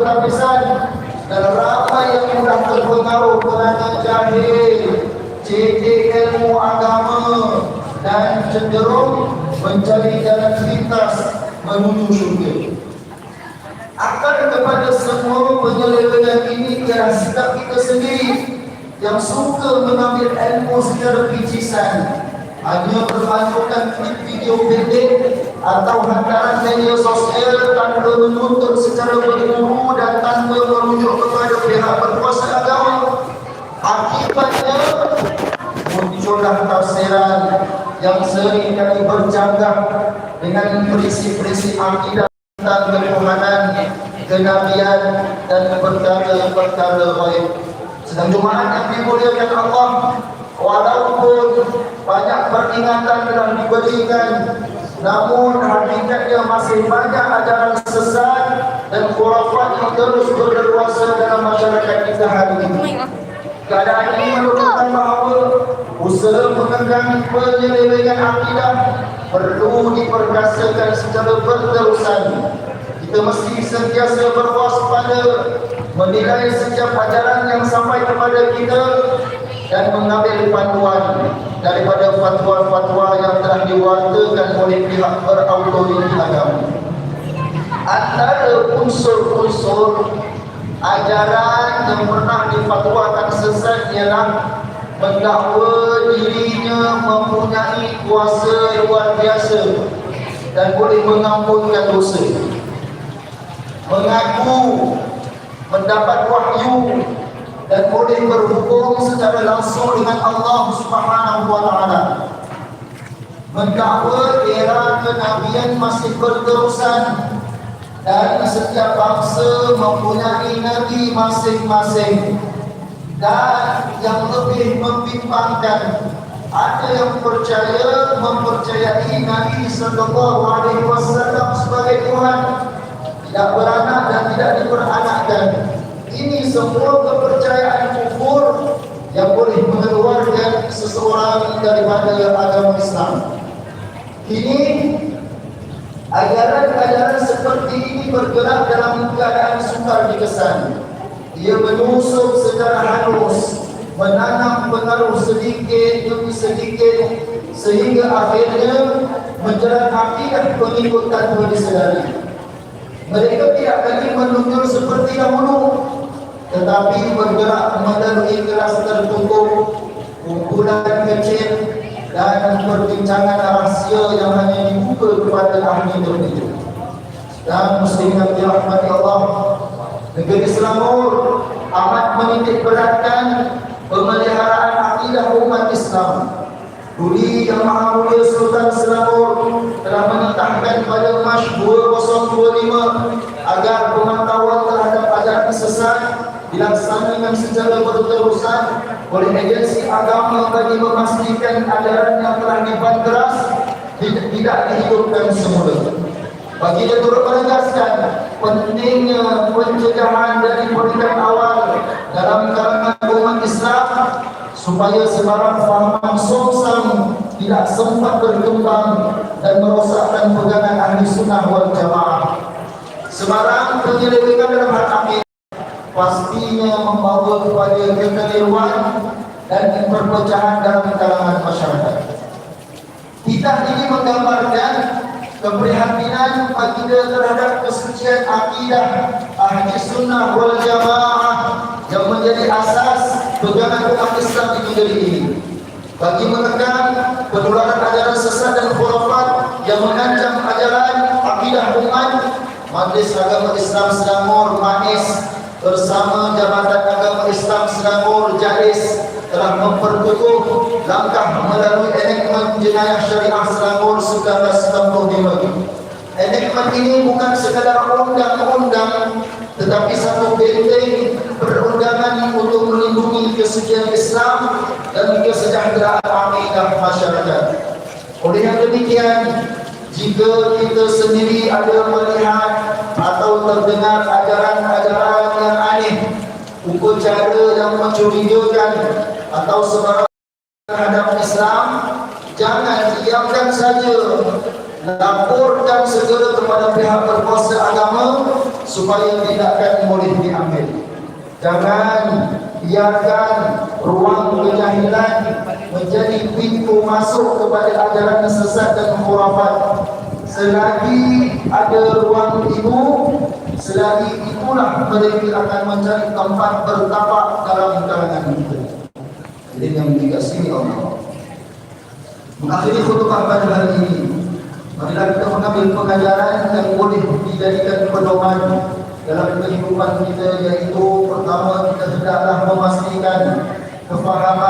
lapisan dan ramai yang mudah terpengaruh kerana jahil, cedek ilmu agama dan cenderung mencari jalan pintas menuju syurga. Akan kepada semua penyelewengan ini ialah sikap kita sendiri yang suka mengambil ilmu secara picisan hanya berpandukan klip video pendek atau hantaran media sosial tanpa menuntut secara berilmu dan tanpa merujuk kepada pihak berkuasa agama. Akibatnya muncullah tafsiran yang sering kali bercanggah dengan prinsip-prinsip akidah tentang ketuhanan, kenabian dan perkara-perkara baik. Sedang Jumaat yang dimuliakan Allah, walaupun banyak peringatan telah diberikan namun hakikatnya masih banyak ajaran sesat dan khurafat yang terus berleluasa dalam masyarakat kita hari ini. Keadaan ini menunjukkan bahawa usaha mengendangi penyelewengan akidah perlu diperkasakan secara berterusan. Kita mesti sentiasa berwaspada menilai setiap ajaran yang sampai kepada kita dan mengambil panduan daripada fatwa-fatwa yang telah diwatakan oleh pihak berautoriti agama. Antara unsur-unsur ajaran yang pernah difatwakan sesat ialah mendakwa dirinya mempunyai kuasa luar biasa dan boleh mengampunkan dosa. Mengaku mendapat wahyu dan boleh berhubung secara langsung dengan Allah Subhanahu wa taala. Mendakwa era kenabian masih berterusan dan setiap bangsa mempunyai nabi masing-masing dan yang lebih membimbangkan ada yang percaya mempercayai Nabi sallallahu alaihi wasallam sebagai Tuhan tidak beranak dan tidak diperanakkan ini semua kepercayaan kufur yang boleh mengeluarkan seseorang daripada agama Islam. Kini ajaran-ajaran seperti ini bergerak dalam keadaan sukar dikesan. Ia menyusup secara halus, menanam pengaruh sedikit demi sedikit sehingga akhirnya menjerat akidah pengikut tanpa disedari. Mereka tidak lagi menunjuk seperti dahulu tetapi bergerak melalui kelas tertutup, kumpulan kecil dan perbincangan rahsia yang hanya dibuka kepada ahli tertentu. Dan muslim yang dirahmati Allah, negeri Selangor amat menitik beratkan pemeliharaan akidah umat Islam. Duli Yang Maha Mulia Sultan Selangor telah menetapkan pada Mash 2025 agar pemantauan terhadap ajaran sesat dilaksanakan secara berterusan oleh agensi agama bagi memastikan ajaran yang telah dibanteras tidak dihidupkan semula. Bagi dia turut menegaskan pentingnya pencegahan dari peringkat awal dalam kalangan umat Islam supaya sebarang fahaman songsam tidak sempat berkembang dan merosakkan pegangan ahli sunnah wal jamaah. Sebarang penyelewengan dalam hal pastinya membawa kepada kekeliruan dan perpecahan dalam kalangan masyarakat. Kita ini menggambarkan keprihatinan baginda terhadap kesucian akidah ahli sunnah wal jamaah yang menjadi asas pegangan umat Islam di negeri ini. Bagi menekan penularan ajaran sesat dan khurafat yang mengancam ajaran akidah umat, Majlis Agama Islam Selangor MAIS bersama Jabatan Agama Islam Selangor JAIS telah memperkukuh langkah melalui enakmen jenayah syariah Selangor 1995. Enakmen ini bukan sekadar undang-undang tetapi satu benteng perundangan untuk melindungi kesucian Islam dan kesejahteraan akidah masyarakat. Oleh yang demikian, jika kita sendiri ada melihat atau terdengar aneh, ukur cara yang mencurigakan atau sebarang terhadap Islam, jangan diamkan saja. laporkan segera kepada pihak berkuasa agama supaya tindakan boleh diambil. Jangan biarkan ruang kejahilan menjadi pintu masuk kepada ajaran sesat dan khurafat. Selagi ada ruang itu, selagi itulah mereka akan mencari tempat bertapak dalam kalangan kita. Jadi yang dikasihi Allah. Mengakhiri khutbah pada hari ini, marilah kita mengambil pengajaran yang boleh dijadikan pedoman dalam kehidupan kita iaitu pertama kita hendaklah memastikan kefahaman